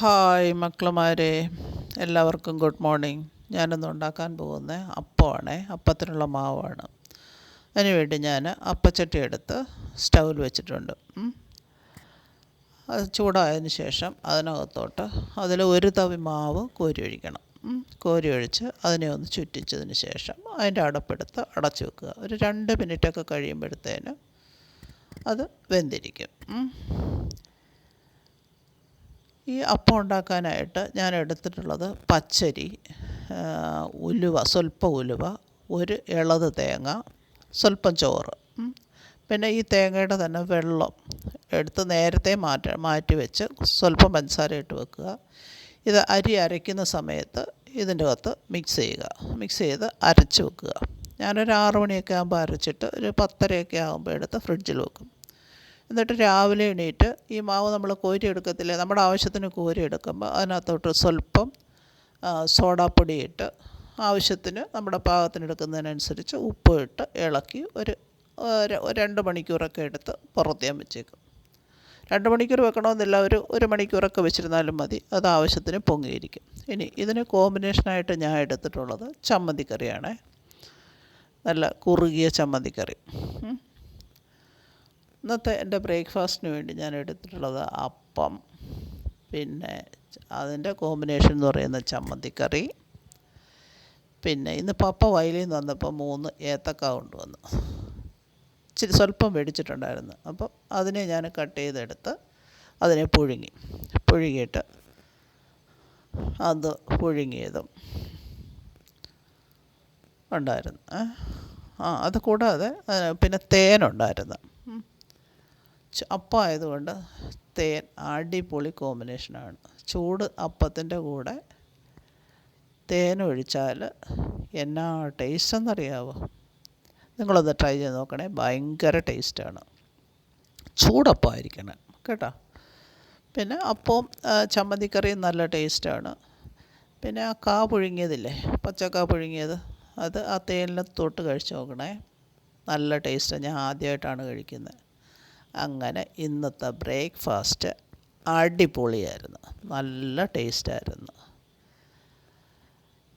Hi മക്കളുമാരെ എല്ലാവർക്കും good morning. ഞാനിന്ന് ഉണ്ടാക്കാൻ പോകുന്ന അപ്പമാണ് അപ്പത്തിനുള്ള മാവാണ്. അതിനുവേണ്ടി ഞാൻ അപ്പച്ചട്ടി എടുത്ത് സ്റ്റൗവിൽ വെച്ചിട്ടുണ്ട്. അത് ചൂടായതിന് ശേഷം അതിനകത്തോട്ട് അതിൽ ഒരു തവി മാവ് കോരി ഒഴിക്കണം. കോരി ഒഴിച്ച് അതിനെ ഒന്ന് ചുറ്റിച്ചതിന് ശേഷം അതിന്റെ അടപ്പെടുത്ത് അടച്ചു വെക്കുക. ഒരു രണ്ട് മിനിറ്റൊക്കെ കഴിയുമ്പോഴത്തേന് അത് വെന്തിരിക്കും. ഈ അപ്പം ഉണ്ടാക്കാനായിട്ട് ഞാൻ എടുത്തിട്ടുള്ളത് പച്ചരി ഉലുവ സ്വല്പം ഉലുവ ഒരു ഇളത് തേങ്ങ സ്വല്പം ചോറ് പിന്നെ ഈ തേങ്ങയുടെ തന്നെ വെള്ളം എടുത്ത് നേരത്തെ മാറ്റ മാറ്റി വെച്ച് സ്വല്പം പഞ്ചസാര ഇട്ട് വെക്കുക. ഇത് അരി അരയ്ക്കുന്ന സമയത്ത് ഇതിന്റെ അകത്ത് മിക്സ് ചെയ്യുക. മിക്സ് ചെയ്ത് അരച്ച് വെക്കുക. ഞാനൊരു ആറ് മണിയൊക്കെ ആകുമ്പോൾ അരച്ചിട്ട് ഒരു പത്തരയൊക്കെ ആകുമ്പോൾ എടുത്ത് ഫ്രിഡ്ജിൽ വെക്കും. എന്നിട്ട് രാവിലെ എണീറ്റ് ഈ മാവ് നമ്മൾ കോരി എടുക്കത്തില്ലേ നമ്മുടെ ആവശ്യത്തിന് കോരി എടുക്കുമ്പോൾ അതിനകത്തോട്ട് സ്വല്പം സോഡാപ്പൊടി ഇട്ട് ആവശ്യത്തിന് നമ്മുടെ പാകത്തിന് എടുക്കുന്നതിനനുസരിച്ച് ഉപ്പ് ഇട്ട് ഇളക്കി ഒരു രണ്ട് മണിക്കൂറൊക്കെ എടുത്ത് പുറത്ത് ഞാൻ വെച്ചേക്കും. രണ്ട് മണിക്കൂർ വെക്കണമെന്നില്ല ഒരു ഒരു മണിക്കൂറൊക്കെ വെച്ചിരുന്നാലും മതി അത് ആവശ്യത്തിന് പൊങ്ങിയിരിക്കും. ഇനി ഇതിന് കോമ്പിനേഷനായിട്ട് ഞാൻ എടുത്തിട്ടുള്ളത് ചമ്മന്തിക്കറിയാണ്. നല്ല കുറുകിയ ചമ്മന്തിക്കറി. ഇന്നത്തെ എന്റെ ബ്രേക്ക്ഫാസ്റ്റിന് വേണ്ടി ഞാൻ എടുത്തിട്ടുള്ളത് അപ്പം. പിന്നെ അതിന്റെ കോമ്പിനേഷൻ എന്ന് പറയുന്നത് ചമ്മന്തിക്കറി. പിന്നെ ഇന്ന് പപ്പ വയലിൽ നിന്ന് വന്നപ്പോൾ മൂന്ന് ഏത്തക്ക കൊണ്ടുവന്നു. ഇച്ചിരി സ്വല്പം മേടിച്ചിട്ടുണ്ടായിരുന്നു. അപ്പം അതിനെ ഞാൻ കട്ട് ചെയ്തെടുത്ത് അതിനെ പുഴുങ്ങി. പുഴുങ്ങിയിട്ട് അത് പുഴുങ്ങിയതും ഉണ്ടായിരുന്നു. ആ അത് കൂടാതെ പിന്നെ തേനുണ്ടായിരുന്നു അപ്പം ആയതുകൊണ്ട് തേൻ അടിപൊളി കോമ്പിനേഷനാണ്. ചൂട് അപ്പത്തിന്റെ കൂടെ തേൻ ഒഴിച്ചാൽ എന്നാ ടേസ്റ്റ് എന്നറിയാവോ നിങ്ങളൊന്ന് ട്രൈ ചെയ്ത് നോക്കണേ ഭയങ്കര ടേസ്റ്റാണ്. ചൂടപ്പമായിരിക്കണം കേട്ടോ? പിന്നെ അപ്പവും ചമ്മന്തിക്കറിയും നല്ല ടേസ്റ്റാണ്. പിന്നെ ആ കാ പുഴുങ്ങിയതില്ലേ പച്ചക്കാ പുഴുങ്ങിയത് അത് ആ തേനിൽ തൊട്ട് കഴിച്ച് നോക്കണേ. നല്ല ടേസ്റ്റാണ് ഞാൻ ആദ്യമായിട്ടാണ് കഴിക്കുന്നത്. അങ്ങനെ ഇന്നത്തെ ബ്രേക്ക്ഫാസ്റ്റ് അടിപൊളിയായിരുന്നു. നല്ല ടേസ്റ്റായിരുന്നു.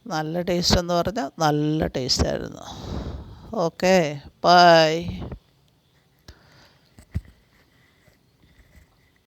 നല്ല ടേസ്റ്റ് എന്ന് പറഞ്ഞാൽ നല്ല ടേസ്റ്റായിരുന്നു. Okay bye.